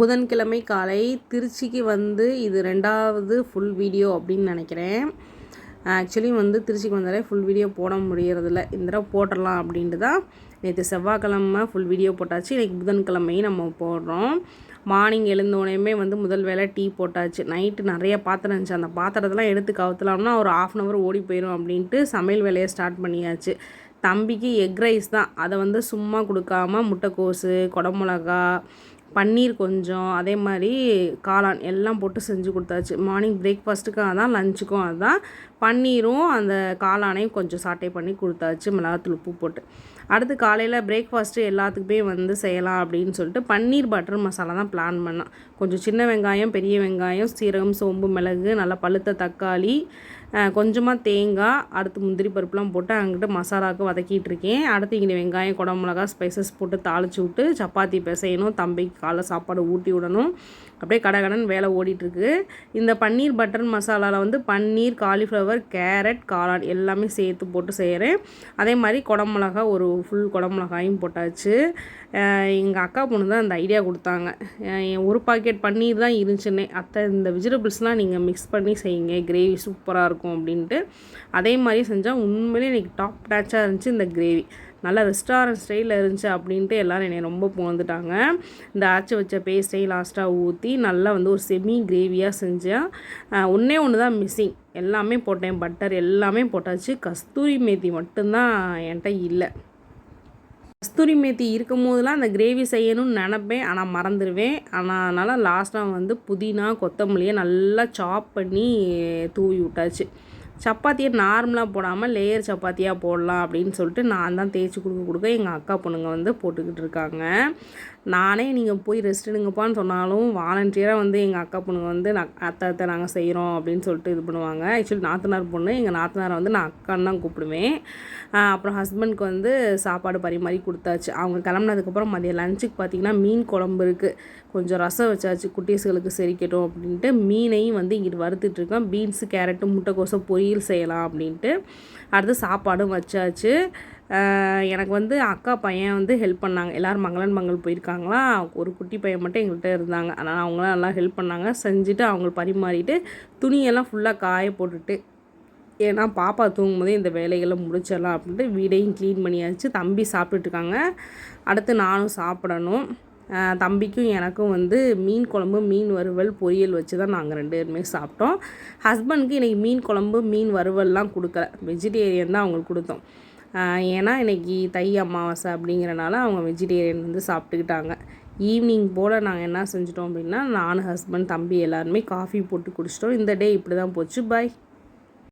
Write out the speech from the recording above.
புதன்கிழமை காலை திருச்சிக்கு வந்து இது ரெண்டாவது ஃபுல் வீடியோ அப்படின்னு நினைக்கிறேன். ஆக்சுவலி வந்து திருச்சிக்கு வந்தாலே ஃபுல் வீடியோ போட முடியறதில்ல. இந்த தடவை போட்டுடலாம் அப்படின்ட்டு தான் நேற்று செவ்வாய்க்கிழமை ஃபுல் வீடியோ போட்டாச்சு. இன்றைக்கி புதன்கிழமையும் நம்ம போடுறோம். மார்னிங் எழுந்தோடனே வந்து முதல் வேலை டீ போட்டாச்சு. நைட்டு நிறைய பாத்திரம் இருந்துச்சு. அந்த பாத்திரத்தெல்லாம் எடுத்து கவுத்தலாம்னா ஒரு ஆஃப் அன் ஹவர் ஓடி போயிடும் அப்படின்ட்டு சமையல் வேலையை ஸ்டார்ட் பண்ணியாச்சு. தம்பிக்கு எக் ரைஸ் தான். அதை வந்து சும்மா கொடுக்காம முட்டைக்கோஸு குடமிளகா பன்னீர் கொஞ்சம் அதே மாதிரி காளான் எல்லாம் போட்டு செஞ்சு கொடுத்தாச்சு. மார்னிங் பிரேக்ஃபாஸ்ட்டுக்கும் அதான் லஞ்சுக்கும் அதான். பன்னீரும் அந்த காளானையும் கொஞ்சம் சாட்டை பண்ணி கொடுத்தாச்சு. மிளகாத்தூள் உப்பு போட்டு. அடுத்து காலையில் பிரேக்ஃபாஸ்ட்டு எல்லாத்துக்குமே வந்து செய்யலாம் அப்படின்னு சொல்லிட்டு பன்னீர் பட்டர் மசாலா தான் பிளான் பண்ணேன். கொஞ்சம் சின்ன வெங்காயம் பெரிய வெங்காயம் சீரகம் சோம்பு மிளகு நல்லா பழுத்த தக்காளி கொஞ்சமாக தேங்காய் அடுத்து முந்திரி பருப்புலாம் போட்டு அங்கிட்ட மசாலாவுக்கு வதக்கிட்டு இருக்கேன் அடுத்து இங்கே வெங்காயம் குடமிளகா ஸ்பைசஸ் போட்டு தாளித்து விட்டு சப்பாத்தி பிசையணும் தம்பிக்கு காலை சாப்பாடு ஊட்டி விடணும். அப்படியே கடகடன் வேலை ஓடிட்டுருக்கு. இந்த பன்னீர் பட்டர் மசாலாவில் வந்து பன்னீர் காலிஃப்ளவர் கேரட் காளான் எல்லாமே சேர்த்து போட்டு செய்கிறேன் அதே மாதிரி குடமிளகா ஒரு ஃபுல் குடமிளகாயும் போட்டாச்சு. எங்கள் அக்கா பொண்ணு தான் அந்த ஐடியா கொடுத்தாங்க. ஒரு பாக்கெட் பன்னீர் தான் இருந்துச்சுன்னே. அத்தை இந்த வெஜிடபிள்ஸ்லாம் நீங்கள் மிக்ஸ் பண்ணி செய்யுங்க. கிரேவி சூப்பராக இருக்கும். அப்படின்ட்டு அதே மாதிரி செஞ்சால் உண்மையிலே இன்றைக்கி டாப் டேச்சாக இருந்துச்சு இந்த கிரேவி நல்லா ரெஸ்டாரண்ட் ஸ்டைலில் இருந்துச்சு அப்படின்ட்டு எல்லோரும் என்னை ரொம்ப புகழ்ந்துட்டாங்க. இந்த ஆச்சு வச்ச பேஸ்ட்டையும் லாஸ்ட்டாக ஊற்றி நல்லா வந்து ஒரு செமி கிரேவியாக செஞ்சேன் ஒன்றே ஒன்று தான் மிஸ்ஸிங் எல்லாமே போட்டேன். பட்டர் எல்லாமே போட்டாச்சு. கஸ்தூரி மேத்தி மட்டும்தான் என்கிட்ட இல்லை. கஸ்தூரி மேத்தி இருக்கும் போதெல்லாம் அந்த கிரேவி செய்யணும்னு நினப்பேன். ஆனால் மறந்துடுவேன் ஆனால் அதனால் லாஸ்ட்டாக வந்து புதினா கொத்தமல்லியை நல்லா சாப் பண்ணி தூவி விட்டாச்சு. சப்பாத்தியை நார்மலாக போடாமல் லேயர் சப்பாத்தியாக போடலாம் அப்படின்னு சொல்லிட்டு நான் தான் தேய்ச்சி கொடுக்க கொடுக்க எங்கள் அக்கா பொண்ணுங்க வந்து போட்டுக்கிட்டு இருக்காங்க. நானே நீங்கள் போய் ரெஸ்ட் எடுங்கப்பான்னு சொன்னாலும் வாலண்டியராக வந்து எங்கள் அக்கா பொண்ணுங்க வந்து நான் அத்தை அத்தை நாங்கள் செய்கிறோம் அப்படின்னு சொல்லிட்டு இது பண்ணுவாங்க. ஆக்சுவலி நாத்தனார் பொண்ணு எங்கள் நாத்தனாரை வந்து நான் அக்கான்னு தான் கூப்பிடுவேன். அப்புறம் ஹஸ்பண்ட்க்கு வந்து சாப்பாடு பரிமாறி கொடுத்தாச்சு. அவங்க கிளம்புனதுக்கப்புறம் மதியம் லஞ்சுக்கு பார்த்திங்கன்னா மீன் குழம்பு இருக்குது கொஞ்சம் ரசம் வச்சாச்சு குட்டீஸ்களுக்கு செரிக்கட்டும் அப்படின்ட்டு மீனையும் வந்து இங்கிட்டு வறுத்துட்ருக்கேன் பீன்ஸு கேரட்டு முட்டைக்கோசம் பொரியல் செய்யலாம் அப்படின்ட்டு. அடுத்து சாப்பாடும் வச்சாச்சு. எனக்கு வந்து அக்கா பையன் வந்து ஹெல்ப் பண்ணாங்க. எல்லோரும் மங்களன் மங்கள் போயிருக்காங்களா? ஒரு குட்டி பையன் மட்டும் எங்கள்கிட்ட இருந்தாங்க. அதனால் அவங்களாம் நல்லா ஹெல்ப் பண்ணாங்க. செஞ்சுட்டு அவங்க பரிமாறிட்டு துணியெல்லாம் ஃபுல்லாக காய போட்டுட்டு ஏன்னா பாப்பா தூங்கும் போதே இந்த வேலைகளை முடிச்சிடலாம் அப்படின்ட்டு வீடையும் க்ளீன் பண்ணியாச்சு. தம்பி சாப்பிட்டுட்ருக்காங்க. அடுத்து நானும் சாப்பிடணும். தம்பிக்கும் எனக்கும் வந்து மீன் குழம்பு மீன் வறுவல் பொரியல் வச்சு தான் நாங்கள் ரெண்டு பேருமே சாப்பிட்டோம். ஹஸ்பண்டுக்கு இன்றைக்கி மீன் குழம்பு மீன் வறுவல்லாம் கொடுக்கல. வெஜிடேரியன் தான் அவங்களுக்கு கொடுத்தோம். ஏன்னா இன்றைக்கி தை அமாவாசை அப்படிங்கிறனால அவங்க வெஜிடேரியன் வந்து சாப்பிட்டுக்கிட்டாங்க. ஈவினிங் போல் நாங்கள் என்ன செஞ்சிட்டோம் அப்படின்னா நானும் ஹஸ்பண்ட் தம்பி எல்லாருமே காஃபி போட்டு குடிச்சிட்டோம். இந்த டே இப்படி தான் போச்சு. பாய்